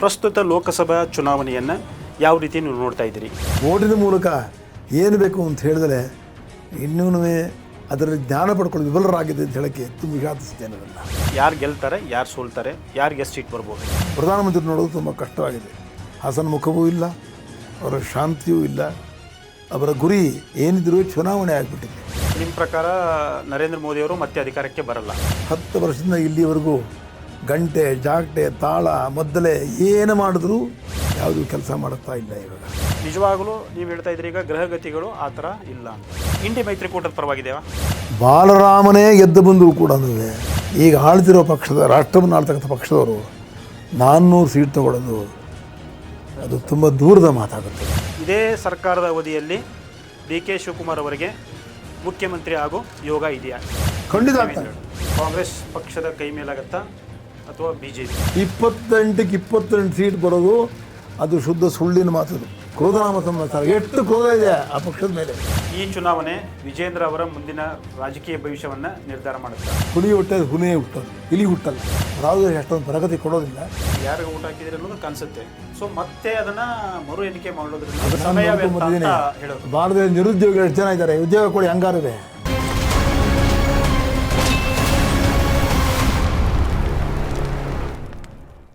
ಪ್ರಸ್ತುತ ಲೋಕಸಭಾ ಚುನಾವಣೆಯನ್ನು ಯಾವ ರೀತಿ ನೀವು ನೋಡ್ತಾ ಇದ್ದೀರಿ? ಓಟಿನ ಮೂಲಕ ಏನು ಬೇಕು ಅಂತ ಹೇಳಿದ್ರೆ ಇನ್ನೂ ಅದರಲ್ಲಿ ಜ್ಞಾನ ಪಡ್ಕೊಂಡು ವಿಫಲರಾಗಿದೆ ಅಂತ ಹೇಳಕ್ಕೆ ತುಂಬ ವಿಷಾದಿಸ್ತೇನೆ ಅದನ್ನು. ಯಾರು ಗೆಲ್ತಾರೆ ಯಾರು ಸೋಲ್ತಾರೆ ಯಾರಿಗೆ ಎಷ್ಟು ಸೀಟ್ ಬರ್ಬೋದು? ಪ್ರಧಾನಮಂತ್ರಿ ನೋಡೋದು ತುಂಬ ಕಷ್ಟವಾಗಿದೆ. ಹಾಸನ ಮುಖವೂ ಇಲ್ಲ ಅವರ ಶಾಂತಿಯೂ ಇಲ್ಲ ಅವರ ಗುರಿ ಏನಿದ್ರೂ ಚುನಾವಣೆ ಆಗಿಬಿಟ್ಟಿದೆ. ನಿಮ್ಮ ಪ್ರಕಾರ ನರೇಂದ್ರ ಮೋದಿಯವರು ಮತ್ತೆ ಅಧಿಕಾರಕ್ಕೆ ಬರಲ್ಲ? ಹತ್ತು ವರ್ಷದಿಂದ ಇಲ್ಲಿವರೆಗೂ ಗಂಟೆ ಜಾಗಟೆ ತಾಳ ಮೊದಲೇ ಏನು ಮಾಡಿದ್ರು ಯಾವುದೂ ಕೆಲಸ ಮಾಡುತ್ತಾ ಇಲ್ಲ ಇವಾಗ. ನಿಜವಾಗಲೂ ನೀವು ಹೇಳ್ತಾ ಇದ್ರಿ ಈಗ ಗ್ರಹಗತಿಗಳು ಆ ಥರ ಇಲ್ಲ ಇಂಡಿ ಮೈತ್ರಿಕೂಟದ ಪರವಾಗಿದೆಯಾ? ಬಾಲರಾಮನೇ ಗೆದ್ದು ಬಂದರೂ ಕೂಡ ಈಗ ಆಳ್ತಿರೋ ಪಕ್ಷದ ರಾಷ್ಟ್ರವನ್ನು ಆಳ್ತಕ್ಕಂಥ ಪಕ್ಷದವರು ನಾನ್ನೂರು ಸೀಟ್ ತಗೊಳ್ಳೋದು ಅದು ತುಂಬ ದೂರದ ಮಾತಾಗುತ್ತೆ. ಇದೇ ಸರ್ಕಾರದ ಅವಧಿಯಲ್ಲಿ ಡಿ ಕೆ ಶಿವಕುಮಾರ್ ಅವರಿಗೆ ಮುಖ್ಯಮಂತ್ರಿ ಆಗೋ ಯೋಗ ಇದೆಯಾ? ಖಂಡಿತ ಕಾಂಗ್ರೆಸ್ ಪಕ್ಷದ ಕೈ ಮೇಲಾಗತ್ತಾ? ಅಥವಾ ಬಿ ಜೆ ಪಿ ಇಪ್ಪತ್ತೆಂಟಕ್ಕೆ ಇಪ್ಪತ್ತೆಂಟು ಸೀಟ್ ಬರೋದು ಅದು ಶುದ್ಧ ಸುಳ್ಳಿನ ಮಾತದು ಕ್ರೋಧನಾಮ ಸಂಬಂಧ. ಎಷ್ಟು ಕ್ರೋಧ ಇದೆ ಆ ಪಕ್ಷದ ಮೇಲೆ? ಈ ಚುನಾವಣೆ ವಿಜೇಂದ್ರ ಅವರ ಮುಂದಿನ ರಾಜಕೀಯ ಭವಿಷ್ಯವನ್ನು ನಿರ್ಧಾರ ಮಾಡುತ್ತೆ. ಹುಲಿ ಹೊಟ್ಟೆ ಹುಲಿಯೇ ಹುಟ್ಟೋದು. ಇಲಿ ಹುಟ್ಟಲ್ಲ. ಯಾವುದೇ ಅಷ್ಟೊಂದು ಪ್ರಗತಿ ಕೊಡೋದಿಲ್ಲ. ಯಾರಿಗೆ ಊಟ ಹಾಕಿದ್ರೆ ಅನ್ನೋದು ಕಾಣಿಸುತ್ತೆ. ಸೊ ಮತ್ತೆ ಅದನ್ನ ಮರು ಎಣಿಕೆ ಮಾಡೋದ್ರಿಂದ ಭಾರತದಲ್ಲಿ ನಿರುದ್ಯೋಗ ಎಷ್ಟು ಜನ ಇದ್ದಾರೆ? ಉದ್ಯೋಗ ಕೊಡಿ ಹಂಗಾರಿದೆ